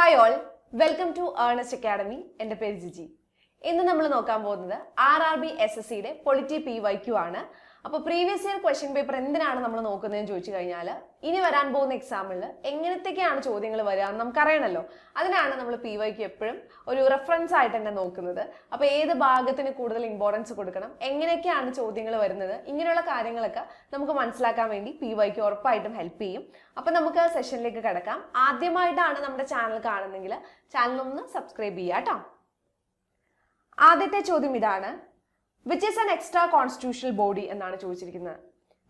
Hi all welcome to Ernest academy എന്റെ പേര് ജിജി. ഇന്ന് നമ്മൾ നോക്കാൻ പോകുന്നത് R R B S S സിയുടെ പൊളിറ്റി പി വൈ ക്യു ആണ്. അപ്പോൾ പ്രീവിയസ് ഇയർ ക്വസ്റ്റ്യൻ പേപ്പർ എന്തിനാണ് നമ്മൾ നോക്കുന്നതെന്ന് ചോദിച്ചു കഴിഞ്ഞാൽ ഇനി വരാൻ പോകുന്ന എക്സാമിൽ എങ്ങനത്തേക്കാണ് ചോദ്യങ്ങൾ വരിക എന്ന് നമുക്കറിയണമല്ലോ അതിനാണ് നമ്മൾ പി വൈക്ക് എപ്പോഴും ഒരു റെഫറൻസ് ആയിട്ട് തന്നെ നോക്കുന്നത്. അപ്പോൾ ഏത് ഭാഗത്തിന് കൂടുതൽ ഇമ്പോർട്ടൻസ് കൊടുക്കണം എങ്ങനെയൊക്കെയാണ് ചോദ്യങ്ങൾ വരുന്നത് ഇങ്ങനെയുള്ള കാര്യങ്ങളൊക്കെ നമുക്ക് മനസ്സിലാക്കാൻ വേണ്ടി പി വൈക്ക് ഉറപ്പായിട്ടും ഹെൽപ്പ് ചെയ്യും. അപ്പോൾ നമുക്ക് സെഷനിലേക്ക് കിടക്കാം. ആദ്യമായിട്ടാണ് നമ്മുടെ ചാനൽ കാണുന്നെങ്കിൽ ചാനൽ ഒന്ന് സബ്സ്ക്രൈബ് ചെയ്യുക കേട്ടോ. ആദ്യത്തെ ചോദ്യം ഇതാണ്. Which is an extra constitutional body എന്നാണ് ചോദിച്ചിരിക്കുന്നത്.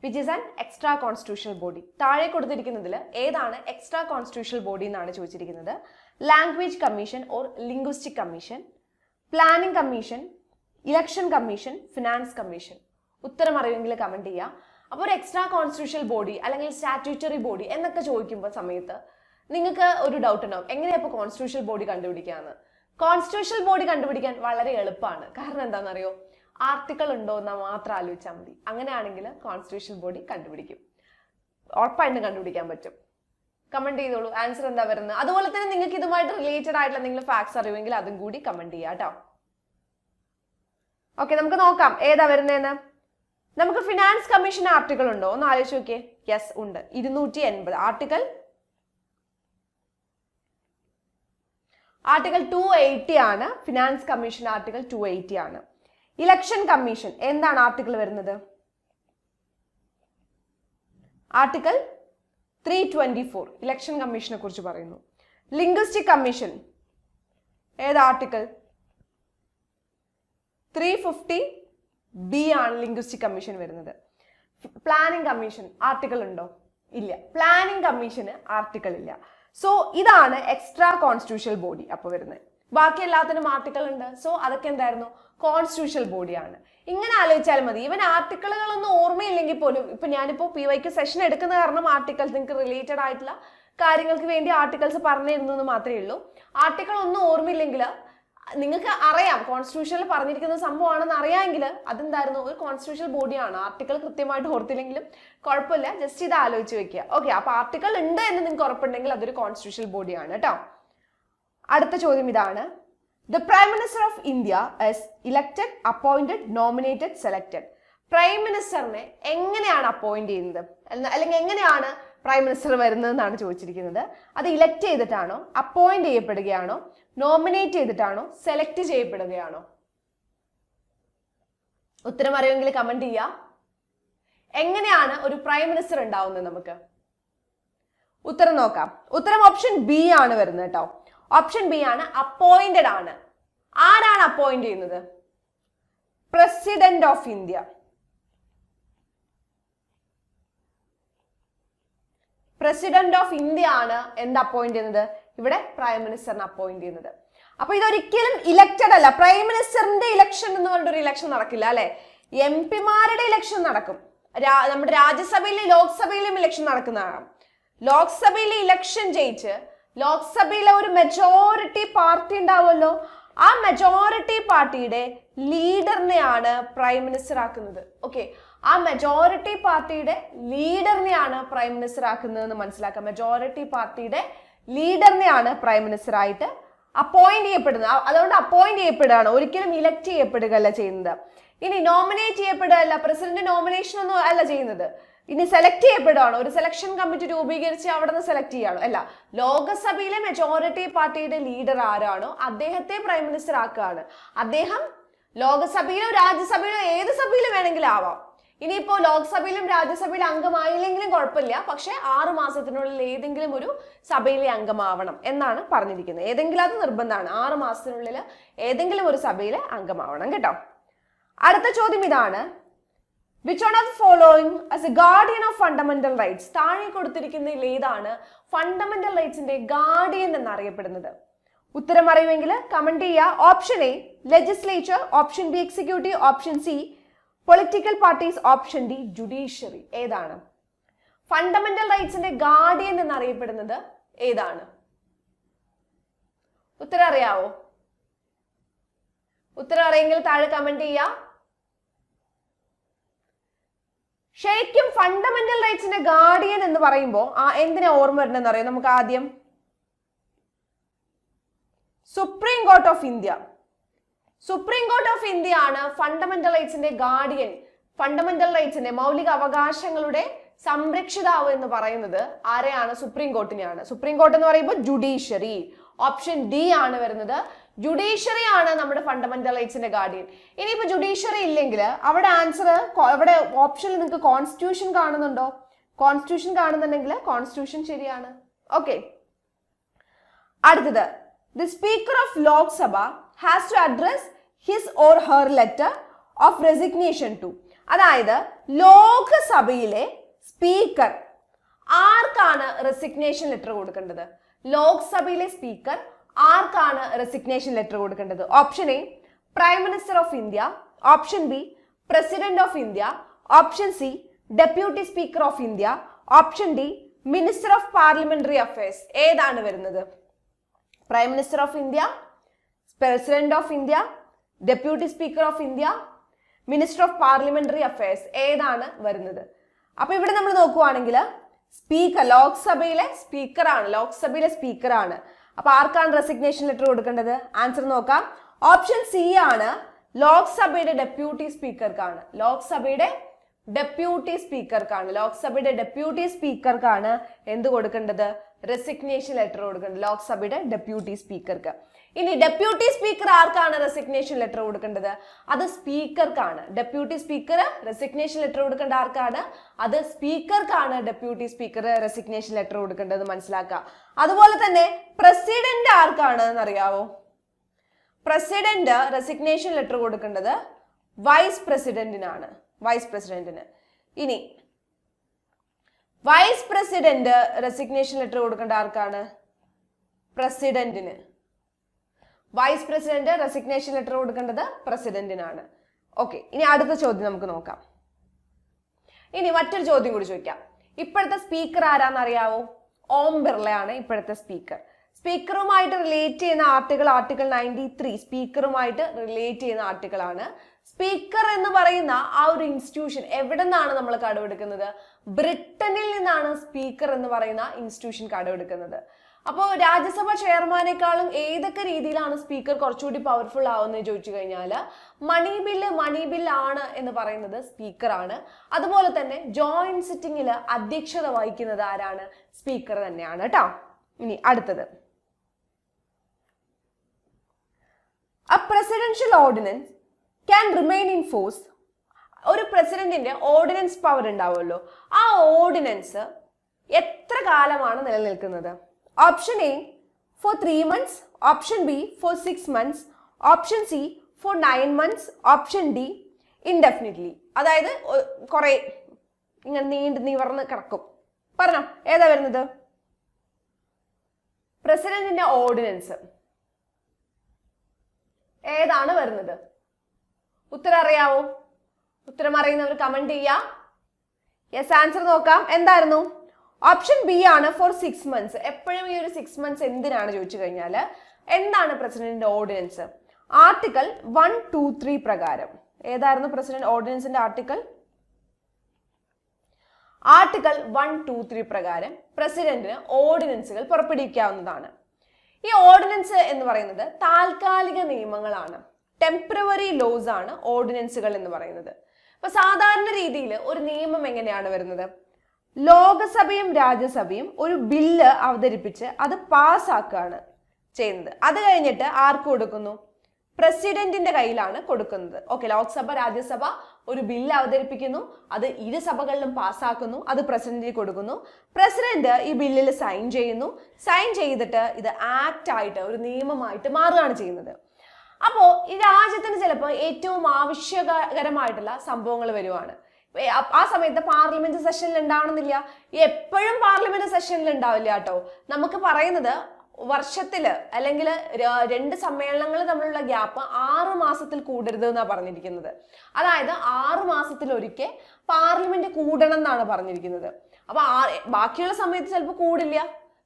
Which is an extra constitutional body താഴെ കൊടുത്തിരിക്കുന്നതിൽ ഏതാണ് എക്സ്ട്രാ കോൺസ്റ്റിറ്റ്യൂഷണൽ ബോഡി എന്നാണ് ചോദിച്ചിരിക്കുന്നത്? Language commission or linguistic commission planning commission election commission finance commission ഉത്തരം അറിയുമെങ്കിൽ കമന്റ് ചെയ്യുക അപ്പോൾ ഒരു എക്സ്ട്രാ കോൺസ്റ്റിറ്റ്യൂഷണൽ ബോഡി അല്ലെങ്കിൽ സ്റ്റാറ്റ്യൂട്ടറി ബോഡി എന്നൊക്കെ ചോദിക്കുമ്പോൾ സമയത്ത് നിങ്ങൾക്ക് ഒരു ഡൗട്ട് ഉണ്ടാവും. എങ്ങനെയാണ് ഇപ്പോൾ കോൺസ്റ്റിറ്റ്യൂഷണൽ ബോഡി കണ്ടുപിടിക്കാമെന്ന് കോൺസ്റ്റിറ്റ്യൂഷണൽ ബോഡി കണ്ടുപിടിക്കാൻ വളരെ എളുപ്പമാണ്. കാരണം എന്താണെന്നറിയോ? ആർട്ടിക്കിൾ ഉണ്ടോ എന്ന് മാത്രം ആലോചിച്ചാൽ മതി. അങ്ങനെയാണെങ്കിൽ കോൺസ്റ്റിറ്റ്യൂഷൻ ബോഡി കണ്ടുപിടിക്കും. ഉറപ്പായിട്ടും കണ്ടുപിടിക്കാൻ പറ്റും. കമന്റ് ചെയ്തോളൂ. ആൻസർ എന്താ വരുന്നത്? അതുപോലെ തന്നെ നിങ്ങൾക്ക് ഇതുമായിട്ട് റിലേറ്റഡ് ആയിട്ടുള്ള എന്തെങ്കിലും ഫാക്ട്സ് അറിയുമെങ്കിൽ അതും കൂടി കമന്റ് ചെയ്യാം കേട്ടോ ഓക്കെ നമുക്ക് നോക്കാം. ഏതാ വരുന്നതെന്ന്? നമുക്ക് ഫിനാൻസ് കമ്മീഷൻ ആർട്ടിക്കിൾ ഉണ്ടോ? ഒന്ന് ആലോചിച്ച് നോക്കിയേ. യെസ് ഉണ്ട്. ഇരുന്നൂറ്റി എൺപത് ആർട്ടിക്കൽ ആർട്ടിക്കൽ ടു എയ്റ്റി ആണ്. Finance commission article two eighty ആണ്. Election commission. എന്താണ് ആർട്ടിക്കിൾ വരുന്നത്? Article three twenty four election കമ്മീഷനെ കുറിച്ച് പറയുന്നു. Linguistic commission. ഏത് ആർട്ടിക്കിൾ? ത്രീ ഫിഫ്റ്റി ബി ആണ് ലിംഗ്വിസ്റ്റിക് കമ്മീഷൻ വരുന്നത്. പ്ലാനിംഗ് കമ്മീഷൻ ആർട്ടിക്കിൾ ഉണ്ടോ? ഇല്ല. പ്ലാനിംഗ് കമ്മീഷന് ആർട്ടിക്കിൾ ഇല്ല. സോ ഇതാണ് എക്സ്ട്രാ കോൺസ്റ്റിറ്റ്യൂഷണൽ ബോഡി അപ്പോൾ വരുന്നത്. ബാക്കി എല്ലാത്തിനും ആർട്ടിക്കിൾ ഉണ്ട്. സോ അതൊക്കെ എന്തായിരുന്നു? കോൺസ്റ്റിറ്റ്യൂഷണൽ ബോഡിയാണ് ഇങ്ങനെ ആലോചിച്ചാൽ മതി. ഇവൻ ആർട്ടിക്കിളുകളൊന്നും ഓർമ്മയില്ലെങ്കിൽ പോലും ഇപ്പൊ ഞാനിപ്പോ പി വൈക്ക് സെഷൻ എടുക്കുന്ന കാരണം ആർട്ടിക്കിൾ നിങ്ങൾക്ക് റിലേറ്റഡ് ആയിട്ടുള്ള കാര്യങ്ങൾക്ക് വേണ്ടി ആർട്ടിക്കിൾസ് പറഞ്ഞിരുന്നു എന്ന് മാത്രമേ ഉള്ളൂ. ആർട്ടിക്കിൾ ഒന്നും ഓർമ്മയില്ലെങ്കിൽ നിങ്ങൾക്ക് അറിയാം കോൺസ്റ്റിറ്റ്യൂഷനിൽ പറഞ്ഞിരിക്കുന്ന സംഭവമാണെന്ന് അറിയാമെങ്കിൽ അതെന്തായിരുന്നു? ഒരു കോൺസ്റ്റിറ്റ്യൂഷണൽ ബോഡിയാണ് ആർട്ടിക്കിൾ കൃത്യമായിട്ട് ഓർത്തില്ലെങ്കിലും കുഴപ്പമില്ല. ജസ്റ്റ് ഇത് ആലോചിച്ച് വെക്കുക. ഓക്കെ അപ്പൊ ആർട്ടിക്കിൾ ഉണ്ട് എന്ന് നിങ്ങൾക്ക് ഉറപ്പുണ്ടെങ്കിൽ അതൊരു കോൺസ്റ്റിറ്റ്യൂഷണൽ ബോഡിയാണ് കേട്ടോ. അടുത്ത ചോദ്യം ഇതാണ്. The prime minister of India is elected appointed nominated selected prime മിനിസ്റ്ററിനെ എങ്ങനെയാണ് അപ്പോയിന്റ് ചെയ്യുന്നത്? അല്ല- അല്ലെങ്കിൽ എങ്ങനെയാണ് പ്രൈം മിനിസ്റ്റർ വരുന്നതെന്നാണ് ചോദിച്ചിരിക്കുന്നത്. അത് ഇലക്ട് ചെയ്തിട്ടാണോ അപ്പോയിന്റ് ചെയ്യപ്പെടുകയാണോ നോമിനേറ്റ് ചെയ്തിട്ടാണോ സെലക്ട് ചെയ്യപ്പെടുകയാണോ? ഉത്തരം അറിയുമെങ്കിൽ കമന്റ് ചെയ്യുക. എങ്ങനെയാണ് ഒരു പ്രൈം മിനിസ്റ്റർ ഉണ്ടാവുന്നത് നമുക്ക്? ഉത്തരം നോക്കാം. ഉത്തരം ഓപ്ഷൻ ബി ആണ് വരുന്നത് കേട്ടോ. ഓപ്ഷൻ ബി ആണ് അപ്പോയിന്റഡ് ആണ്. ആരാണ് അപ്പോയിന്റ് ചെയ്യുന്നത്? President of India president of India ആണ് എന്ത് അപ്പോയിന്റ് ചെയ്യുന്നത്? ഇവിടെ പ്രൈം മിനിസ്റ്ററിനെ അപ്പോയിന്റ് ചെയ്യുന്നത്. അപ്പൊ ഇതൊരിക്കലും ഇലക്റ്റഡ് അല്ല. പ്രൈം മിനിസ്റ്ററിന്റെ ഇലക്ഷൻ എന്ന് പറഞ്ഞിട്ട് ഒരു ഇലക്ഷൻ നടക്കില്ല അല്ലെ? എം പിമാരുടെ ഇലക്ഷൻ നടക്കും. നമ്മുടെ രാജ്യസഭയിലും ലോക്സഭയിലും ഇലക്ഷൻ നടക്കുന്നതാണ്. ലോക്സഭയിലെ ഇലക്ഷൻ ജയിച്ച് ലോക്സഭയിലെ ഒരു മെജോറിറ്റി പാർട്ടി ഉണ്ടാവുമല്ലോ. ആ മെജോറിറ്റി പാർട്ടിയുടെ ലീഡറിനെയാണ് പ്രൈം മിനിസ്റ്റർ ആക്കുന്നത്. ഓക്കെ ആ മെജോറിറ്റി പാർട്ടിയുടെ ലീഡറിനെയാണ് പ്രൈം മിനിസ്റ്റർ ആക്കുന്നതെന്ന് മനസ്സിലാക്കാം. മെജോറിറ്റി പാർട്ടിയുടെ ലീഡറിനെയാണ് പ്രൈം മിനിസ്റ്റർ ആയിട്ട് അപ്പോയിന്റ് ചെയ്യപ്പെടുന്നത്. അതുകൊണ്ട് അപ്പോയിന്റ് ചെയ്യപ്പെടുകയാണ്. ഒരിക്കലും ഇലക്ട് ചെയ്യപ്പെടുകയല്ല ചെയ്യുന്നത്. ഇനി നോമിനേറ്റ് ചെയ്യപ്പെടുകയല്ല പ്രസിഡന്റ് നോമിനേഷൻ ഒന്നും അല്ല ചെയ്യുന്നത്. ഇനി സെലക്ട് ചെയ്യപ്പെടുകയാണ് ഒരു സെലക്ഷൻ കമ്മിറ്റി രൂപീകരിച്ച് അവിടെ നിന്ന് സെലക്ട് ചെയ്യുകയാണോ അല്ല ലോകസഭയിലെ മെജോറിറ്റി പാർട്ടിയുടെ ലീഡർ ആരാണോ അദ്ദേഹത്തെ പ്രൈം മിനിസ്റ്റർ ആക്കുകയാണ്. അദ്ദേഹം ലോകസഭയിലോ രാജ്യസഭയിലോ ഏത് സഭയിലും വേണമെങ്കിലും ആവാം. ഇനിയിപ്പോ ലോക്സഭയിലും രാജ്യസഭയിലും അംഗമായില്ലെങ്കിലും കുഴപ്പമില്ല. പക്ഷെ ആറു മാസത്തിനുള്ളിൽ ഏതെങ്കിലും ഒരു സഭയിലെ അംഗമാവണം എന്നാണ് പറഞ്ഞിരിക്കുന്നത്. ഏതെങ്കിലും അത് നിർബന്ധമാണ്. ആറു മാസത്തിനുള്ളിൽ ഏതെങ്കിലും ഒരു സഭയിലെ അംഗമാവണം കേട്ടോ. അടുത്ത ചോദ്യം ഇതാണ്. Which one of following as a guardian of fundamental rights താഴെ കൊടുത്തിരിക്കുന്നതിൽ ഏതാണ് ഫണ്ടമെന്റൽ റൈറ്റ്സിന്റെ ഗാർഡിയൻ എന്നറിയപ്പെടുന്നത്? ഉത്തരം അറിയുമെങ്കിൽ കമന്റ് ചെയ്യുക. Option A legislature option B executive option C political parties option D judiciary ഏതാണ്? ഫണ്ടമെന്റൽ റൈറ്റ്സിന്റെ ഗാർഡിയൻ എന്നറിയപ്പെടുന്നത് ഏതാണ്? ഉത്തരം അറിയാവോ? ഉത്തരം അറിയെങ്കിൽ താഴെ കമന്റ് ചെയ്യാം ശരിക്കും ഫണ്ടമെന്റൽ റൈറ്റ്സിന്റെ ഗാർഡിയൻ എന്ന് പറയുമ്പോൾ ആ എന്തിനാ ഓർമ്മ വരണമെന്ന് അറിയാം? നമുക്ക് ആദ്യം supreme court of India supreme court of India ആണ് ഫണ്ടമെന്റൽ റൈറ്റ്സിന്റെ ഗാർഡിയൻ ഫണ്ടമെന്റൽ റൈറ്റ്സിന്റെ മൗലിക അവകാശങ്ങളുടെ സംരക്ഷിതാവ് എന്ന് പറയുന്നത് ആരെയാണ്? സുപ്രീം കോർട്ടിനെയാണ് സുപ്രീം കോർട്ട് എന്ന് പറയുമ്പോൾ ജുഡീഷ്യറി ഓപ്ഷൻ ഡി ആണ് വരുന്നത്. ജുഡീഷ്യറി ആണ് നമ്മുടെ ഫണ്ടമെന്റൽ റൈറ്റ്സിന്റെ ഗാർഡിയൻ ഇനിയിപ്പോ ജുഡീഷ്യറി ഇല്ലെങ്കിൽ അവിടെ ആൻസർ അവിടെ ഓപ്ഷനിൽ നിങ്ങൾക്ക് കോൺസ്റ്റിറ്റ്യൂഷൻ കാണുന്നുണ്ടോ? കോൺസ്റ്റിറ്റ്യൂഷൻ കാണുന്നുണ്ടെങ്കിൽ കോൺസ്റ്റിറ്റ്യൂഷൻ ശരിയാണ്. ഓക്കെ അടുത്തത്. The speaker of Lok Sabha has to address his or her letter of resignation to അതായത് ലോകസഭയിലെ സ്പീക്കർ. ആർക്കാണ് റെസിഗ്നേഷൻ ലെറ്റർ കൊടുക്കേണ്ടത്? ലോക്സഭയിലെ സ്പീക്കർ ആർക്കാണ് റെസിഗ്നേഷൻ ലെറ്റർ കൊടുക്കേണ്ടത്? Option A prime minister of India option B president of India option C deputy speaker of India option D minister of parliamentary affairs ഏതാണ് വരുന്നത്? Prime minister of India president of India deputy speaker of India minister of parliamentary affairs ഏതാണ് വരുന്നത്? അപ്പൊ ഇവിടെ നമ്മൾ നോക്കുവാണെങ്കിൽ speaker ലോക്സഭയിലെ സ്പീക്കറാണ് ലോക്സഭയിലെ സ്പീക്കറാണ് അപ്പൊ ആർക്കാണ് റെസിഗ്നേഷൻ ലെറ്റർ കൊടുക്കേണ്ടത്? ആൻസർ നോക്കാം. ഓപ്ഷൻ സി ആണ് ലോക്സഭയുടെ ഡെപ്യൂട്ടി സ്പീക്കർക്കാണ് ലോക്സഭയുടെ ഡെപ്യൂട്ടി സ്പീക്കർക്കാണ് ലോക്സഭയുടെ ഡെപ്യൂട്ടി സ്പീക്കർക്കാണ് എന്ത് കൊടുക്കേണ്ടത്? റെസിഗ്നേഷൻ ലെറ്റർ കൊടുക്കേണ്ടത്. ലോക്സഭയുടെ ഡെപ്യൂട്ടി സ്പീക്കർക്ക് ഇനി ഡെപ്യൂട്ടി സ്പീക്കർ ആർക്കാണ് റെസിഗ്നേഷൻ ലെറ്റർ കൊടുക്കേണ്ടത്? അത് സ്പീക്കർക്കാണ്. ഡെപ്യൂട്ടി സ്പീക്കർ റെസിഗ്നേഷൻ ലെറ്റർ കൊടുക്കേണ്ട ആർക്കാണ്? അത് സ്പീക്കർക്കാണ് ഡെപ്യൂട്ടി സ്പീക്കർ റെസിഗ്നേഷൻ ലെറ്റർ കൊടുക്കേണ്ടത് മനസ്സിലാക്കുക അതുപോലെ തന്നെ പ്രസിഡന്റ് ആർക്കാണ് എന്നറിയാവോ? പ്രസിഡന്റ് റെസിഗ്നേഷൻ ലെറ്റർ കൊടുക്കേണ്ടത് വൈസ് പ്രസിഡന്റിനാണ് വൈസ് പ്രസിഡന്റിന് ഇനി വൈസ് പ്രസിഡന്റ് റെസിഗ്നേഷൻ ലെറ്റർ കൊടുക്കേണ്ട ആർക്കാണ്? പ്രസിഡന്റിന് വൈസ് പ്രസിഡന്റ് റെസിഗ്നേഷൻ ലെറ്റർ കൊടുക്കേണ്ടത് പ്രസിഡന്റിനാണ് ഓക്കെ ഇനി അടുത്ത ചോദ്യം നമുക്ക് നോക്കാം. ഇനി മറ്റൊരു ചോദ്യം കൂടി ചോദിക്കാം. ഇപ്പോഴത്തെ സ്പീക്കർ ആരാന്നറിയാവോ? ഓം ബിർളയാണ് ഇപ്പോഴത്തെ സ്പീക്കർ സ്പീക്കറുമായിട്ട് റിലേറ്റ് ചെയ്യുന്ന ആർട്ടിക്കിൾ ആർട്ടിക്കിൾ നയന്റി ത്രീ സ്പീക്കറുമായിട്ട് റിലേറ്റ് ചെയ്യുന്ന ആർട്ടിക്കിളാണ് സ്പീക്കർ എന്ന് പറയുന്ന ആ ഒരു ഇൻസ്റ്റിറ്റ്യൂഷൻ എവിടെ നിന്നാണ് നമ്മൾ കടമെടുക്കുന്നത്? ബ്രിട്ടനിൽ നിന്നാണ് സ്പീക്കർ എന്ന് പറയുന്ന ഇൻസ്റ്റിറ്റ്യൂഷൻ കടമെടുക്കുന്നത്. അപ്പോൾ രാജ്യസഭ ചെയർമാനേക്കാളും ഏതൊക്കെ രീതിയിലാണ് സ്പീക്കർ കുറച്ചുകൂടി പവർഫുൾ ആവുന്നത് ചോദിച്ചു കഴിഞ്ഞാൽ മണി ബില്ല് മണി ബില്ലാണ് എന്ന് പറയുന്നത് സ്പീക്കറാണ് അതുപോലെ തന്നെ ജോയിന്റ് സിറ്റിംഗിൽ അധ്യക്ഷത വഹിക്കുന്നത് ആരാണ്? സ്പീക്കർ തന്നെയാണ് കേട്ടോ ഇനി അടുത്തത്. A presidential ordinance can remain in force ഒരു പ്രസിഡന്റിന്റെ ഓർഡിനൻസ് പവർ ഉണ്ടാവുമല്ലോ. ആ ഓർഡിനൻസ് എത്ര കാലമാണ് നിലനിൽക്കുന്നത്? Option A for three months option B for six months option C for nine months option D indefinitely അതായത് കുറെ ഇങ്ങനെ നീണ്ട് നിവർന്ന് കിടക്കും. പറഞ്ഞോ ഏതാ വരുന്നത്? പ്രസിഡന്റിന്റെ ഓർഡിനൻസ് ഏതാണ് വരുന്നത്? ഉത്തരം അറിയാവോ? ഉത്തരം അറിയുന്നവർ കമന്റ് ചെയ്യാം. യെസ് ആൻസർ നോക്കാം. എന്തായിരുന്നു? ഓപ്ഷൻ ബി ആണ് ഫോർ സിക്സ് മന്ത്സ് എപ്പോഴും ഈ ഒരു സിക്സ് മന്ത്സ് എന്തിനാണ് ചോദിച്ചു കഴിഞ്ഞാൽ എന്താണ് പ്രസിഡന്റിന്റെ ordinance article one two three പ്രകാരം. ഏതായിരുന്നു president ഓർഡിനൻസിന്റെ article article one two three പ്രകാരം പ്രസിഡന്റിന് ഓർഡിനൻസുകൾ പുറപ്പെടുവിക്കാവുന്നതാണ്. ഈ ഓർഡിനൻസ് എന്ന് പറയുന്നത് താൽക്കാലിക നിയമങ്ങളാണ്. ടെമ്പററി ലോസ് ആണ് ഓർഡിനൻസുകൾ എന്ന് പറയുന്നത്. അപ്പൊ സാധാരണ രീതിയിൽ ഒരു നിയമം എങ്ങനെയാണ് വരുന്നത്? ലോകസഭയും രാജ്യസഭയും ഒരു ബില്ല് അവതരിപ്പിച്ച് അത് പാസ്സാക്കുകയാണ് ചെയ്യുന്നത്. അത് കഴിഞ്ഞിട്ട് ആർക്ക് കൊടുക്കുന്നു? പ്രസിഡന്റിന്റെ കയ്യിലാണ് കൊടുക്കുന്നത്. ഓക്കെ ലോക്സഭ രാജ്യസഭ ഒരു ബില്ല് അവതരിപ്പിക്കുന്നു. അത് ഇരു സഭകളിലും പാസ്സാക്കുന്നു അത് പ്രസിഡന്റിന് കൊടുക്കുന്നു. പ്രസിഡന്റ് ഈ ബില്ലിൽ സൈൻ ചെയ്യുന്നു. സൈൻ ചെയ്തിട്ട് ഇത് ആക്ട് ആയിട്ട് ഒരു നിയമമായിട്ട് മാറുകയാണ് ചെയ്യുന്നത്. അപ്പോൾ ഈ രാജ്യത്തിന് ചിലപ്പോൾ ഏറ്റവും ആവശ്യകരമായിട്ടുള്ള സംഭവങ്ങൾ വരുവാണ്. ആ സമയത്ത് പാർലമെന്റ് സെഷനിൽ ഉണ്ടാവണമെന്നില്ല. എപ്പോഴും പാർലമെന്റ് സെഷനിൽ ഉണ്ടാവില്ല കേട്ടോ. നമുക്ക് പറയുന്നത് വർഷത്തിൽ അല്ലെങ്കിൽ രണ്ട് സമ്മേളനങ്ങൾ തമ്മിലുള്ള ഗ്യാപ്പ് ആറ് മാസത്തിൽ കൂടരുത് എന്നാണ് പറഞ്ഞിരിക്കുന്നത്. അതായത് ആറ് മാസത്തിൽ ഒരിക്കൽ പാർലമെന്റ് കൂടണം എന്നാണ് പറഞ്ഞിരിക്കുന്നത്. അപ്പൊ ബാക്കിയുള്ള സമയത്ത് ചിലപ്പോൾ കൂടില്ല.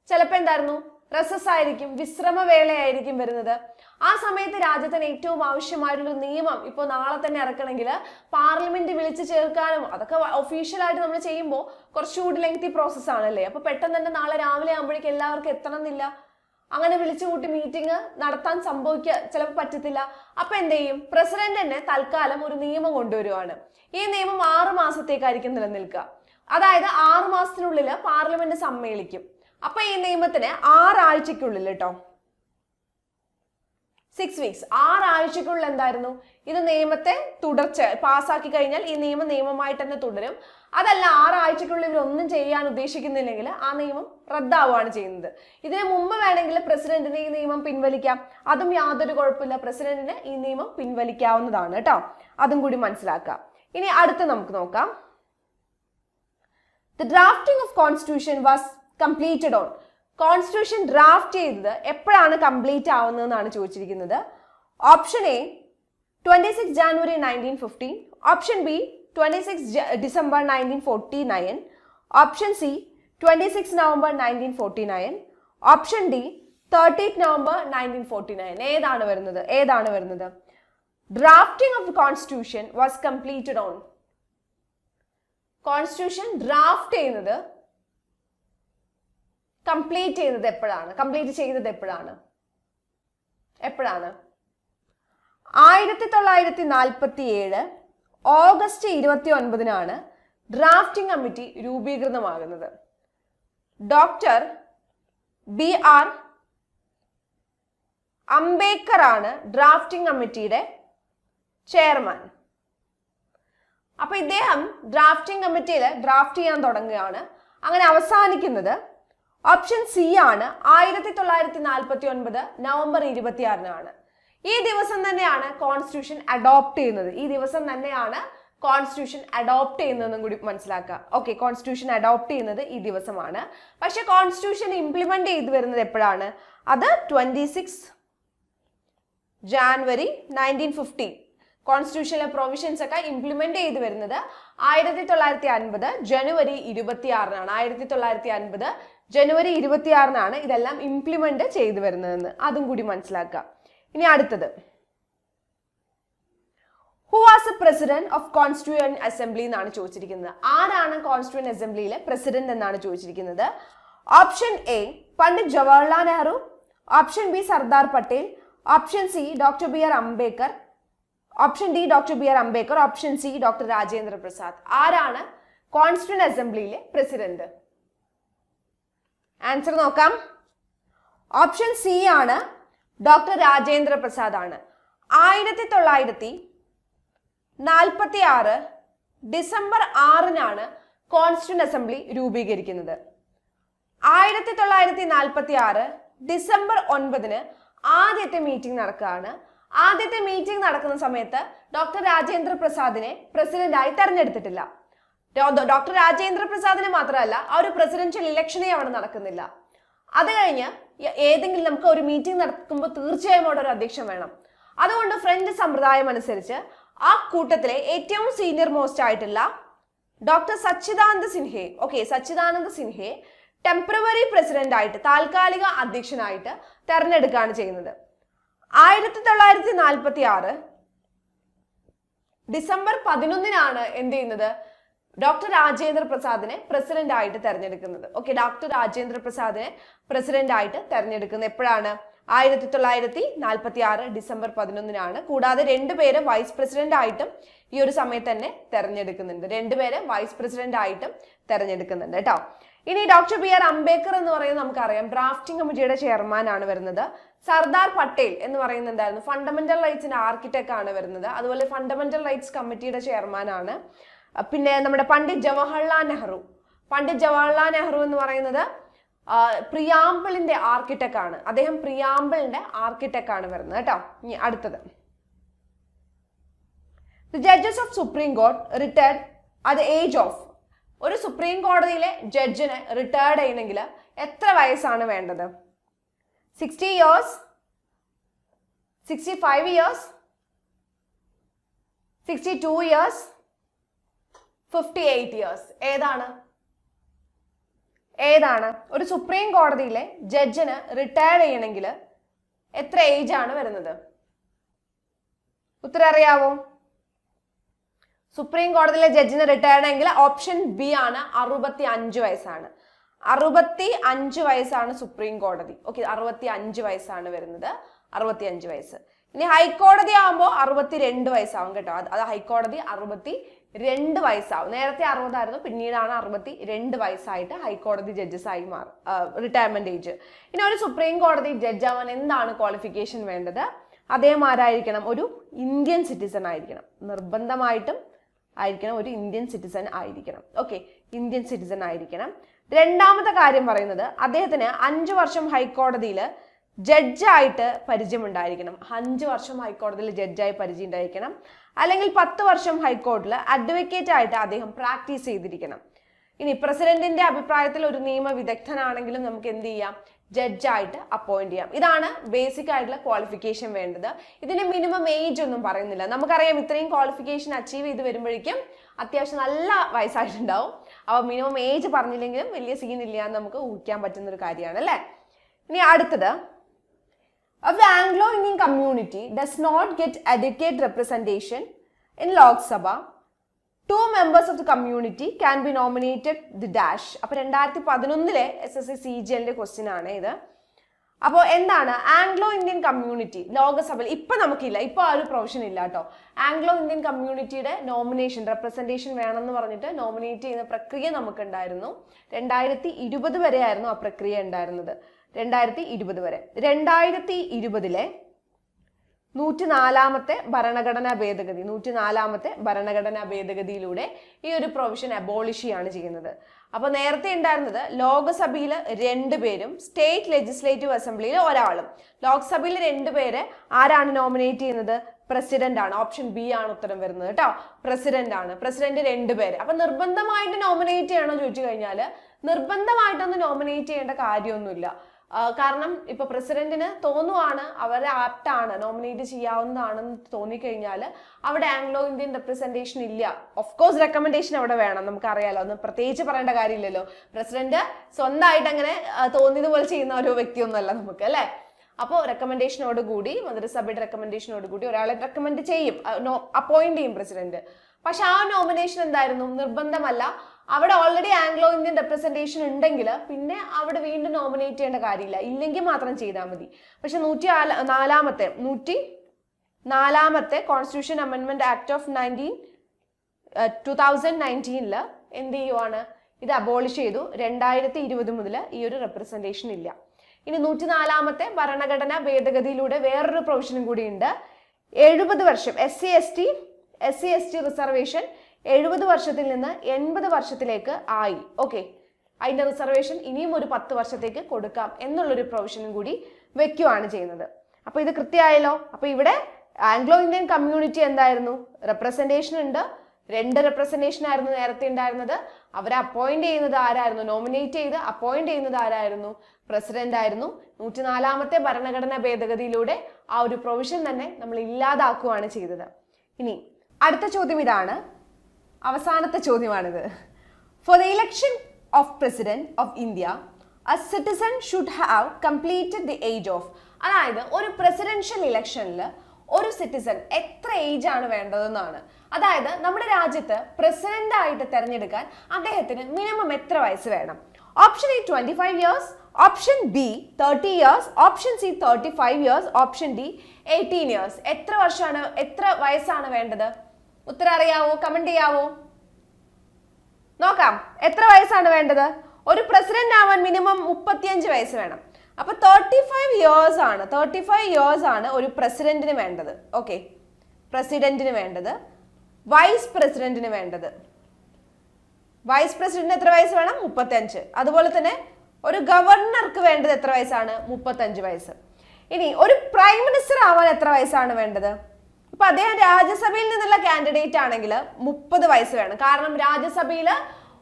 ചിലപ്പോൾ എന്തായിരുന്നു? റെസസ് ആയിരിക്കും വിശ്രമവേളയായിരിക്കും വരുന്നത്. ആ സമയത്ത് രാജ്യത്തിന് ഏറ്റവും ആവശ്യമായിട്ടുള്ള നിയമം ഇപ്പോൾ നാളെ തന്നെ ഇറക്കണമെങ്കിൽ പാർലമെന്റ് വിളിച്ചു ചേർക്കാനും അതൊക്കെ ഒഫീഷ്യലായിട്ട് നമ്മൾ ചെയ്യുമ്പോൾ കുറച്ചുകൂടി ലെങ്തി പ്രോസസ് ആണല്ലേ? അപ്പൊ പെട്ടെന്ന് തന്നെ നാളെ രാവിലെ ആകുമ്പോഴേക്കും എല്ലാവർക്കും എത്തണം എന്നില്ല? അങ്ങനെ വിളിച്ചു കൂട്ടി മീറ്റിംഗ് നടത്താൻ സംഭവിക്കുക ചിലപ്പോൾ പറ്റത്തില്ല. അപ്പൊ എന്ത് ചെയ്യും? പ്രസിഡന്റ് തന്നെ തൽക്കാലം ഒരു നിയമം കൊണ്ടുവരുവാണ്. ഈ നിയമം ആറു മാസത്തേക്കായിരിക്കും നിലനിൽക്കുക. അതായത് ആറു മാസത്തിനുള്ളിൽ പാർലമെന്റ് സമ്മേളിക്കും. അപ്പൊ ഈ നിയമത്തിന് ആറാഴ്ചക്കുള്ളിൽ കേട്ടോ. സിക്സ് വീക്സ് ആറാഴ്ചക്കുള്ളിൽ എന്തായിരുന്നു? ഇത് നിയമത്തെ തുടർച്ച പാസ്സാക്കി കഴിഞ്ഞാൽ ഈ നിയമം നിയമമായിട്ട് തന്നെ തുടരും. അതല്ല ആറാഴ്ചക്കുള്ളിൽ ഇവരൊന്നും ചെയ്യാൻ ഉദ്ദേശിക്കുന്നില്ലെങ്കിൽ ആ നിയമം റദ്ദാവുകയാണ് ചെയ്യുന്നത്. ഇതിന് മുമ്പ് വേണമെങ്കിൽ പ്രസിഡന്റിന് ഈ നിയമം പിൻവലിക്കാം. അതും യാതൊരു കുഴപ്പമില്ല. പ്രസിഡന്റിന് ഈ നിയമം പിൻവലിക്കാവുന്നതാണ് കേട്ടോ. അതും കൂടി മനസ്സിലാക്കാം. ഇനി അടുത്ത് നമുക്ക് നോക്കാം. The drafting of constitution was completed on constitution draft ചെയ്തത് എപ്പോഴാണ് കംപ്ലീറ്റ് ആവുന്നതെന്നാണ് ചോദിച്ചിരിക്കുന്നത്. Option A twenty six January nineteen option B twenty six December nineteen forty nine option C twenty six November nineteen forty nine option D thirtieth November nineteen forty nine ഏതാണ് വരുന്നത്? ഏതാണ് വരുന്നത്? Drafting of constitution was completed on constitution draft ചെയ്യുന്നത് complete ചെയ്യുന്നത് എപ്പോഴാണ്? Complete ചെയ്യുന്നത് എപ്പോഴാണ്? എപ്പോഴാണ്? ആയിരത്തി തൊള്ളായിരത്തി നാൽപ്പത്തി ഏഴ് ഓഗസ്റ്റ് ഇരുപത്തി ഒൻപതിനാണ് ഡ്രാഫ്റ്റിംഗ് കമ്മിറ്റി രൂപീകൃതമാകുന്നത്. ഡോക്ടർ ബി ആർ അംബേദ്കർ ആണ് ഡ്രാഫ്റ്റിംഗ് കമ്മിറ്റിയുടെ ചെയർമാൻ. അപ്പൊ ഇദ്ദേഹം ഡ്രാഫ്റ്റിംഗ് കമ്മിറ്റിയിൽ ഡ്രാഫ്റ്റ് ചെയ്യാൻ തുടങ്ങുകയാണ്. അങ്ങനെ അവസാനിക്കുന്നത് ഓപ്ഷൻ സി ആണ് ആയിരത്തി തൊള്ളായിരത്തി നാൽപ്പത്തി ഒൻപത് നവംബർ ഇരുപത്തിയാറിനാണ്. ഈ ദിവസം തന്നെയാണ് കോൺസ്റ്റിറ്റ്യൂഷൻ അഡോപ്റ്റ് ചെയ്യുന്നത്. ഈ ദിവസം തന്നെയാണ് കോൺസ്റ്റിറ്റ്യൂഷൻ അഡോപ്റ്റ് ചെയ്യുന്നതെന്നും കൂടി മനസ്സിലാക്കുക. ഓക്കെ കോൺസ്റ്റിറ്റ്യൂഷൻ അഡോപ്റ്റ് ചെയ്യുന്നത് ഈ ദിവസമാണ്. പക്ഷെ കോൺസ്റ്റിറ്റ്യൂഷൻ ഇംപ്ലിമെന്റ് ചെയ്തു വരുന്നത് എപ്പോഴാണ്? അത് twenty six January nineteen fifty കോൺസ്റ്റിറ്റ്യൂഷനിലെ provisions ഒക്കെ ഇംപ്ലിമെന്റ് ചെയ്തു വരുന്നത് ആയിരത്തി തൊള്ളായിരത്തി അൻപത് ജനുവരി ഇരുപത്തിയാറിനാണ്. ആയിരത്തി തൊള്ളായിരത്തി അൻപത് ജനുവരി ഇരുപത്തിയാറിനാണ് ഇതെല്ലാം ഇംപ്ലിമെന്റ് ചെയ്തു വരുന്നതെന്ന് അതും കൂടി മനസ്സിലാക്കുക. ഇനി അടുത്തത്. Who was a president of constituent assembly എന്നാണ് ചോദിച്ചിരിക്കുന്നത്. ആരാണ് കോൺസ്റ്റിറ്റ്യൂൻ അസംബ്ലിയിലെ പ്രസിഡന്റ് എന്നാണ് ചോദിച്ചിരിക്കുന്നത്. Option A Pandit Jawaharlal Nehru. Option B Sardar Patel. Option C doctor B R Ambedkar. Option D doctor B R Ambedkar. Option C doctor Rajendra Prasad ആരാണ് constituent അസംബ്ലിയിലെ president answer നോക്കാം. Option C ആണ് doctor Rajendra Prasad ആണ് ആയിരത്തി തൊള്ളായിരത്തി നാൽപ്പത്തി ആറ് December ആറിനാണ് കോൺസ്റ്റിറ്റ്യൂന്റ് അസംബ്ലി രൂപീകരിക്കുന്നത്. ആയിരത്തി തൊള്ളായിരത്തി നാൽപ്പത്തി ആറ് ഡിസംബർ ഒൻപതിന് ആദ്യത്തെ മീറ്റിംഗ് നടക്കുകയാണ്. ആദ്യത്തെ മീറ്റിംഗ് നടക്കുന്ന സമയത്ത് ഡോക്ടർ രാജേന്ദ്ര പ്രസാദിനെ പ്രസിഡന്റായി തെരഞ്ഞെടുത്തിട്ടില്ല. ഡോക്ടർ രാജേന്ദ്ര പ്രസാദിനെ മാത്രമല്ല ആ ഒരു പ്രസിഡൻഷ്യൽ ഇലക്ഷനേ അവിടെ നടക്കുന്നില്ല. അത് കഴിഞ്ഞ് ഏതെങ്കിലും നമുക്ക് ഒരു മീറ്റിംഗ് നടക്കുമ്പോൾ തീർച്ചയായും അവിടെ ഒരു അധ്യക്ഷൻ വേണം. അതുകൊണ്ട് ഫ്രഞ്ച് സമ്പ്രദായം അനുസരിച്ച് ആ കൂട്ടത്തിലെ ഏറ്റവും സീനിയർ മോസ്റ്റ് ആയിട്ടുള്ള doctor Sachchidananda Sinha okay Sachchidananda Sinha temporary president ആയിട്ട് താൽക്കാലിക അധ്യക്ഷനായിട്ട് തെരഞ്ഞെടുക്കുകയാണ് ചെയ്യുന്നത്. ആയിരത്തി തൊള്ളായിരത്തി നാൽപ്പത്തി ആറ് ഡിസംബർ പതിനൊന്നിനാണ് എന്ത് ചെയ്യുന്നത്? ഡോക്ടർ രാജേന്ദ്ര പ്രസാദിനെ പ്രസിഡന്റ് ആയിട്ട് തെരഞ്ഞെടുക്കുന്നത്. ഓക്കെ ഡോക്ടർ രാജേന്ദ്ര പ്രസാദിനെ പ്രസിഡന്റ് ആയിട്ട് തെരഞ്ഞെടുക്കുന്നത് എപ്പോഴാണ്? ആയിരത്തി തൊള്ളായിരത്തി നാൽപ്പത്തി ആറ് ഡിസംബർ പതിനൊന്നിനാണ്. കൂടാതെ രണ്ടുപേരും വൈസ് പ്രസിഡന്റ് ആയിട്ടും ഈ ഒരു സമയത്ത് തന്നെ തെരഞ്ഞെടുക്കുന്നുണ്ട്. രണ്ടുപേരെ വൈസ് പ്രസിഡന്റ് ആയിട്ടും തെരഞ്ഞെടുക്കുന്നുണ്ട് കേട്ടോ. ഇനി ഡോക്ടർ ബി ആർ അംബേദ്കർ എന്ന് പറയുന്നത് നമുക്കറിയാം. ഡ്രാഫ്റ്റിംഗ് കമ്മിറ്റിയുടെ ചെയർമാൻ ആണ് വരുന്നത്. സർദാർ പട്ടേൽ എന്ന് പറയുന്നത് എന്തായിരുന്നു ഫണ്ടമെന്റൽ റൈറ്റ്സിന്റെ ആർക്കിടെക്ട് ആണ് വരുന്നത്. അതുപോലെ ഫണ്ടമെന്റൽ റൈറ്റ്സ് കമ്മിറ്റിയുടെ ചെയർമാൻ ആണ്. പിന്നെ നമ്മുടെ പണ്ഡിറ്റ് ജവഹർലാൽ നെഹ്റു. പണ്ഡിറ്റ് ജവഹർലാൽ നെഹ്റു എന്ന് പറയുന്നത് പ്രിയാമ്പിളിന്റെ ആർക്കിടെക്ട് ആണ്. അദ്ദേഹം പ്രിയാമ്പിളിന്റെ ആർക്കിടെക്ട് ആണ് വരുന്നത് കേട്ടോ. ഇനി അടുത്തത്. The judges of supreme court retired the age of ഒരു സുപ്രീം കോടതിയിലെ ജഡ്ജിനെ റിട്ടയർഡ് ചെയ്യണമെങ്കിൽ എത്ര വയസ്സാണ് വേണ്ടത്? Sixty years sixty five years sixty two years fifty eight years ഏതാണ്? ഏതാണ്? ഒരു സുപ്രീം കോടതിയിലെ ജഡ്ജിന് റിട്ടയർ ചെയ്യണമെങ്കിൽ എത്ര ഏജ് ആണ് വരുന്നത്? ഉത്തരം അറിയാവോ? സുപ്രീം കോടതിയിലെ ജഡ്ജിന് റിട്ടയർ ചെയ്യണമെങ്കിൽ ഓപ്ഷൻ ബി ആണ് അറുപത്തി അഞ്ച് വയസ്സാണ്. അറുപത്തി അഞ്ച് വയസ്സാണ് സുപ്രീം കോടതി. ഓക്കെ അറുപത്തി അഞ്ച് വയസ്സാണ് വരുന്നത്. അറുപത്തി അഞ്ച് വയസ്സ്. ഇനി ഹൈക്കോടതി ആകുമ്പോൾ അറുപത്തി രണ്ട് വയസ്സാവും കേട്ടോ. അത് ഹൈക്കോടതി അറുപത്തി രണ്ട് വയസ്സാവും. നേരത്തെ അറുപതായിരുന്നു പിന്നീടാണ് അറുപത്തി രണ്ട് വയസ്സായിട്ട് ഹൈക്കോടതി ജഡ്ജസ് ആയി മാറും റിട്ടയർമെന്റ് ഏജ് ഇനി ഒരു സുപ്രീം കോടതി ജഡ്ജ് ആവാൻ എന്താണ് ക്വാളിഫിക്കേഷൻ വേണ്ടത്? അതേമാരായിരിക്കണം ഒരു ഇന്ത്യൻ സിറ്റിസൺ ആയിരിക്കണം. നിർബന്ധമായിട്ടും ആയിരിക്കണം ഒരു ഇന്ത്യൻ സിറ്റിസൺ ആയിരിക്കണം. ഓക്കെ ഇന്ത്യൻ സിറ്റിസൺ ആയിരിക്കണം. രണ്ടാമത്തെ കാര്യം പറയുന്നത് അദ്ദേഹത്തിന് അഞ്ചു വർഷം ഹൈക്കോടതിയിൽ ജഡ്ജായിട്ട് പരിചയമുണ്ടായിരിക്കണം. അഞ്ച് വർഷം ഹൈക്കോടതിയിൽ ജഡ്ജായി പരിചയം ഉണ്ടായിരിക്കണം അല്ലെങ്കിൽ പത്ത് വർഷം ഹൈക്കോടതിയിൽ അഡ്വക്കേറ്റ് ആയിട്ട് അദ്ദേഹം പ്രാക്ടീസ് ചെയ്തിരിക്കണം. ഇനി പ്രസിഡന്റിന്റെ അഭിപ്രായത്തിൽ ഒരു നിയമ വിദഗ്ധനാണെങ്കിലും നമുക്ക് എന്ത് ചെയ്യാം? ജഡ്ജായിട്ട് അപ്പോയിന്റ് ചെയ്യാം. ഇതാണ് ബേസിക് ആയിട്ടുള്ള ക്വാളിഫിക്കേഷൻ വേണ്ടത്. ഇതിന് മിനിമം ഏജ് ഒന്നും പറയുന്നില്ല. നമുക്കറിയാം ഇത്രയും ക്വാളിഫിക്കേഷൻ അച്ചീവ് ചെയ്ത് വരുമ്പോഴേക്കും അത്യാവശ്യം നല്ല വയസ്സായിട്ടുണ്ടാവും. അപ്പോൾ മിനിമം ഏജ് പറഞ്ഞില്ലെങ്കിലും വലിയ സീൻ എന്ന് നമുക്ക് ഊഹിക്കാൻ പറ്റുന്ന ഒരു കാര്യമാണ് അല്ലേ? ഇനി അടുത്തത്. Of the Anglo-Indian community does not get adequate representation in Lok Sabha, two members of the community can be nominated the dash. അപ്പൊ രണ്ടായിരത്തി പതിനൊന്നിലെ S S C C G എല്ലിന്റെ ക്വസ്റ്റ്യൻ ആണ് ഇത് അപ്പോൾ എന്താണ്? ആംഗ്ലോ ഇന്ത്യൻ കമ്മ്യൂണിറ്റി ലോകസഭയിൽ ഇപ്പം നമുക്കില്ല. ഇപ്പോൾ ആ ഒരു പ്രൊവിഷൻ ഇല്ല കേട്ടോ. ആംഗ്ലോ ഇന്ത്യൻ കമ്മ്യൂണിറ്റിയുടെ നോമിനേഷൻ റെപ്രസെന്റേഷൻ വേണമെന്ന് പറഞ്ഞിട്ട് നോമിനേറ്റ് ചെയ്യുന്ന പ്രക്രിയ നമുക്കുണ്ടായിരുന്നു. രണ്ടായിരത്തി ഇരുപത് വരെയായിരുന്നു ആ പ്രക്രിയ ഉണ്ടായിരുന്നത്. രണ്ടായിരത്തി ഇരുപത് വരെ. രണ്ടായിരത്തി ഇരുപതിലെ നൂറ്റി നാലാമത്തെ ഭരണഘടനാ ഭേദഗതി നൂറ്റി നാലാമത്തെ ഭരണഘടനാ ഭേദഗതിയിലൂടെ ഈ ഒരു പ്രൊവിഷൻ അബോളിഷ് ചെയ്യാണ് ചെയ്യുന്നത്. അപ്പൊ നേരത്തെ ഉണ്ടായിരുന്നത് ലോക്സഭയിൽ രണ്ട് പേരും സ്റ്റേറ്റ് ലെജിസ്ലേറ്റീവ് അസംബ്ലിയിൽ ഒരാളും. ലോക്സഭയിൽ രണ്ടുപേരെ ആരാണ് നോമിനേറ്റ് ചെയ്യുന്നത്? പ്രസിഡന്റ് ആണ്. ഓപ്ഷൻ ബി ആണ് ഉത്തരം വരുന്നത് കേട്ടോ. പ്രസിഡന്റ് ആണ്. പ്രസിഡന്റ് രണ്ടുപേര് അപ്പൊ നിർബന്ധമായിട്ട് നോമിനേറ്റ് ചെയ്യണോ ചോദിച്ചു കഴിഞ്ഞാൽ നിർബന്ധമായിട്ടൊന്നും നോമിനേറ്റ് ചെയ്യേണ്ട കാര്യമൊന്നുമില്ല. കാരണം ഇപ്പൊ പ്രസിഡന്റിന് തോന്നുവാണ് അവരെ ആപ്റ്റാണ് നോമിനേറ്റ് ചെയ്യാവുന്നതാണെന്ന് തോന്നിക്കഴിഞ്ഞാൽ അവിടെ ആംഗ്ലോ ഇന്ത്യൻ റെപ്രസെന്റേഷൻ ഇല്ല. ഓഫ് കോഴ്സ് റെക്കമെൻഡേഷൻ അവിടെ വേണം നമുക്കറിയാലോ. ഒന്നും പ്രത്യേകിച്ച് പറയേണ്ട കാര്യമില്ലല്ലോ. പ്രസിഡന്റ് സ്വന്തമായിട്ട് അങ്ങനെ തോന്നിയതുപോലെ ചെയ്യുന്ന ഒരു വ്യക്തിയൊന്നുമല്ല നമുക്ക് അല്ലേ? അപ്പോൾ റെക്കമെൻഡേഷനോട് കൂടി മന്ത്രിസഭയുടെ റെക്കമെൻഡേഷനോട് കൂടി ഒരാളെ റെക്കമെൻഡ് ചെയ്യും. അപ്പോയിന്റ് ചെയ്യും പ്രസിഡന്റ്. പക്ഷെ ആ നോമിനേഷൻ എന്തായിരുന്നു? നിർബന്ധമല്ല. അവിടെ ഓൾറെഡി ആംഗ്ലോ ഇന്ത്യൻ റെപ്രസെന്റേഷൻ ഉണ്ടെങ്കിൽ പിന്നെ അവിടെ വീണ്ടും നോമിനേറ്റ് ചെയ്യേണ്ട കാര്യമില്ല. ഇല്ലെങ്കിൽ മാത്രം ചെയ്താൽ മതി. പക്ഷെ നൂറ്റി നാലാമത്തെ നൂറ്റി നാലാമത്തെ constitution അമെൻമെന്റ് act of nineteen two thousand നയന്റീനിൽ എന്ത് ചെയ്യുവാണ്? ഇത് അബോളിഷ് ചെയ്തു. രണ്ടായിരത്തി ഇരുപത് മുതൽ ഈ ഒരു റെപ്രസെന്റേഷൻ ഇല്ല. ഇനി നൂറ്റി നാലാമത്തെ ഭരണഘടനാ ഭേദഗതിയിലൂടെ വേറൊരു പ്രൊവിഷനും കൂടിയുണ്ട് എഴുപത് വർഷം S C S T S C S T reservation എഴുപത് വർഷത്തിൽ നിന്ന് എൺപത് വർഷത്തിലേക്ക് ആയി. ഓക്കെ അതിന്റെ റിസർവേഷൻ ഇനിയും ഒരു പത്ത് വർഷത്തേക്ക് കൊടുക്കാം എന്നുള്ളൊരു പ്രൊവിഷനും കൂടി വെക്കുകയാണ് ചെയ്യുന്നത്. അപ്പൊ ഇത് കൃത്യമായല്ലോ? അപ്പൊ ഇവിടെ ആംഗ്ലോ ഇന്ത്യൻ കമ്മ്യൂണിറ്റി എന്തായിരുന്നു? റെപ്രസെന്റേഷൻ ഉണ്ട്. രണ്ട് റെപ്രസെന്റേഷൻ ആയിരുന്നു നേരത്തെ ഉണ്ടായിരുന്നത്. അവരെ അപ്പോയിന്റ് ചെയ്യുന്നത് ആരായിരുന്നു? നോമിനേറ്റ് ചെയ്ത് അപ്പോയിന്റ് ചെയ്യുന്നത് ആരായിരുന്നു? പ്രസിഡന്റ് ആയിരുന്നു. നൂറ്റിനാലാമത്തെ ഭരണഘടനാ ഭേദഗതിയിലൂടെ ആ ഒരു പ്രൊവിഷൻ തന്നെ നമ്മൾ ഇല്ലാതാക്കുകയാണ് ചെയ്തത്. ഇനി അടുത്ത ചോദ്യം ഇതാണ്. അവസാനത്തെ ചോദ്യമാണിത്. For the election of president of India a citizen should have completed the age of അതായത് ഒരു പ്രസിഡൻഷ്യൽ ഇലക്ഷനിൽ ഒരു സിറ്റിസൺ എത്ര ഏജ് ആണ് വേണ്ടതെന്നാണ്. അതായത് നമ്മുടെ രാജ്യത്ത് പ്രസിഡന്റ് ആയിട്ട് തിരഞ്ഞെടുക്കാൻ അദ്ദേഹത്തിന് മിനിമം എത്ര വയസ്സ് വേണം? Option A twenty five years option B thirty years option C thirty five years option D eighteen years എത്ര വർഷമാണ് എത്ര വയസ്സാണ് വേണ്ടത്? ഉത്തരം അറിയാവോ കമന്റ് ചെയ്യാവോ? നോക്കാം. എത്ര വയസ്സാണ് വേണ്ടത്? ഒരു പ്രസിഡന്റ് ആവാൻ മിനിമം മുപ്പത്തിയഞ്ച് വയസ്സ് വേണം. അപ്പൊ തേർട്ടി ഫൈവ് ഇയേഴ്സ് ആണ്. തേർട്ടി ഫൈവ് ഇയേഴ്സ് ആണ് ഒരു പ്രസിഡന്റിന് വേണ്ടത്. ഓക്കെ പ്രസിഡന്റിന് വേണ്ടത്. വൈസ് പ്രസിഡന്റിന് വേണ്ടത്. വൈസ് പ്രസിഡന്റിന് എത്ര വയസ്സ് വേണം? മുപ്പത്തഞ്ച് അതുപോലെ തന്നെ ഒരു ഗവർണർക്ക് വേണ്ടത് എത്ര വയസ്സാണ്? മുപ്പത്തഞ്ച് വയസ്സ്. ഇനി ഒരു പ്രൈം മിനിസ്റ്റർ ആവാൻ എത്ര വയസ്സാണ് വേണ്ടത്? ഇപ്പൊ അദ്ദേഹം രാജ്യസഭയിൽ നിന്നുള്ള കാൻഡിഡേറ്റ് ആണെങ്കിൽ മുപ്പത് വയസ്സ് വേണം. കാരണം രാജ്യസഭയിൽ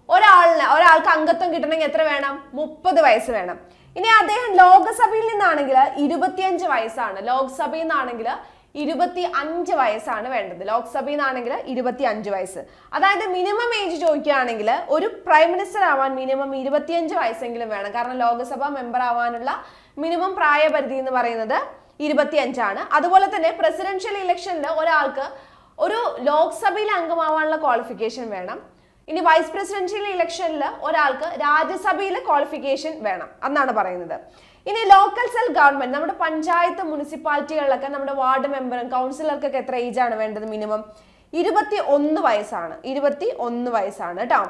ഒരാളിന് ഒരാൾക്ക് അംഗത്വം കിട്ടണമെങ്കിൽ എത്ര വേണം? മുപ്പത് വയസ്സ് വേണം. ഇനി അദ്ദേഹം ലോക്സഭയിൽ നിന്നാണെങ്കിൽ ഇരുപത്തിയഞ്ച് വയസ്സാണ്. ലോക്സഭയിൽ നിന്നാണെങ്കിൽ ഇരുപത്തി അഞ്ച് വയസ്സാണ് വേണ്ടത്. ലോക്സഭയിൽ നിന്നാണെങ്കിൽ ഇരുപത്തി അഞ്ച് വയസ്സ്. അതായത് മിനിമം ഏജ് ചോദിക്കുകയാണെങ്കിൽ ഒരു പ്രൈം മിനിസ്റ്റർ ആവാൻ മിനിമം ഇരുപത്തിയഞ്ച് വയസ്സെങ്കിലും വേണം. കാരണം ലോക്സഭ മെമ്പർ ആവാനുള്ള മിനിമം പ്രായപരിധി എന്ന് പറയുന്നത് ഇരുപത്തിയഞ്ചാണ്. അതുപോലെ തന്നെ പ്രസിഡൻഷ്യൽ ഇലക്ഷനിൽ ഒരാൾക്ക് ഒരു ലോക്സഭയിൽ അംഗമാവാനുള്ള ക്വാളിഫിക്കേഷൻ വേണം. ഇനി വൈസ് പ്രസിഡൻഷ്യൽ ഇലക്ഷനിൽ ഒരാൾക്ക് രാജ്യസഭയിൽ ക്വാളിഫിക്കേഷൻ വേണം എന്നാണ് പറയുന്നത്. ഇനി ലോക്കൽ സെൽ ഗവൺമെന്റ് നമ്മുടെ പഞ്ചായത്ത് മുനിസിപ്പാലിറ്റികളിലൊക്കെ നമ്മുടെ വാർഡ് മെമ്പറും കൗൺസിലർക്കൊക്കെ എത്ര ഏജ് ആണ് വേണ്ടത് മിനിമം ഇരുപത്തി ഒന്ന് വയസ്സാണ്. ഇരുപത്തി ഒന്ന് വയസ്സാണ് കേട്ടോ.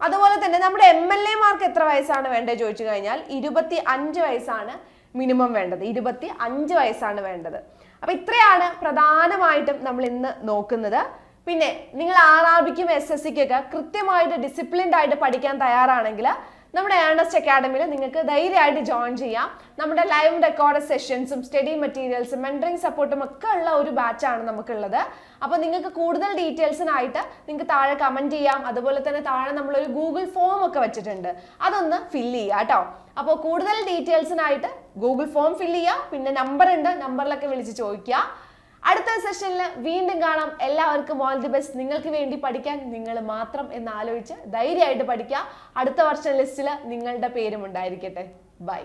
അതുപോലെ തന്നെ നമ്മുടെ എം എൽ എമാർക്ക് എത്ര വയസ്സാണ് വേണ്ടത് ചോദിച്ചു കഴിഞ്ഞാൽ? ഇരുപത്തി അഞ്ച് വയസ്സാണ്. മിനിമം വേണ്ടത്. ഇരുപത്തി അഞ്ച് വയസ്സാണ് വേണ്ടത്. അപ്പൊ ഇത്രയാണ് പ്രധാനമായിട്ടും നമ്മൾ ഇന്ന് നോക്കുന്നത്. പിന്നെ നിങ്ങൾ ആർ ആർ ബിക്കും എസ് എസ് സിക്കൊക്കെ കൃത്യമായിട്ട് ഡിസിപ്ലിൻഡ് ആയിട്ട് പഠിക്കാൻ തയ്യാറാണെങ്കിൽ നമ്മുടെ ഏണസ്റ്റ് അക്കാഡമിയിൽ നിങ്ങൾക്ക് ധൈര്യമായിട്ട് ജോയിൻ ചെയ്യാം. നമ്മുടെ ലൈവ് റെക്കോർഡ് സെഷൻസും സ്റ്റഡി മെറ്റീരിയൽസും മെന്ററിങ് സപ്പോർട്ടും ഒക്കെ ഉള്ള ഒരു ബാച്ചാണ് നമുക്കുള്ളത്. അപ്പോൾ നിങ്ങൾക്ക് കൂടുതൽ ഡീറ്റെയിൽസിനായിട്ട് നിങ്ങൾക്ക് താഴെ കമന്റ് ചെയ്യാം. അതുപോലെ തന്നെ താഴെ നമ്മളൊരു ഗൂഗിൾ ഫോം ഒക്കെ വെച്ചിട്ടുണ്ട്. അതൊന്ന് ഫില്ല് ചെയ്യുക കേട്ടോ. അപ്പോൾ കൂടുതൽ ഡീറ്റെയിൽസിനായിട്ട് ഗൂഗിൾ ഫോം ഫില്ല് ചെയ്യുക പിന്നെ നമ്പർ ഉണ്ട്. നമ്പറിലൊക്കെ വിളിച്ച് ചോദിക്കുക അടുത്ത സെഷനിൽ വീണ്ടും കാണാം. എല്ലാവർക്കും ഓൾ ദി ബെസ്റ്റ് നിങ്ങൾക്ക് വേണ്ടി പഠിക്കാൻ നിങ്ങൾ മാത്രം എന്ന് ആലോചിച്ച് ധൈര്യമായിട്ട് പഠിക്കുക. അടുത്ത വർഷം ലിസ്റ്റിൽ നിങ്ങളുടെ പേരും ഉണ്ടായിരിക്കട്ടെ. ബൈ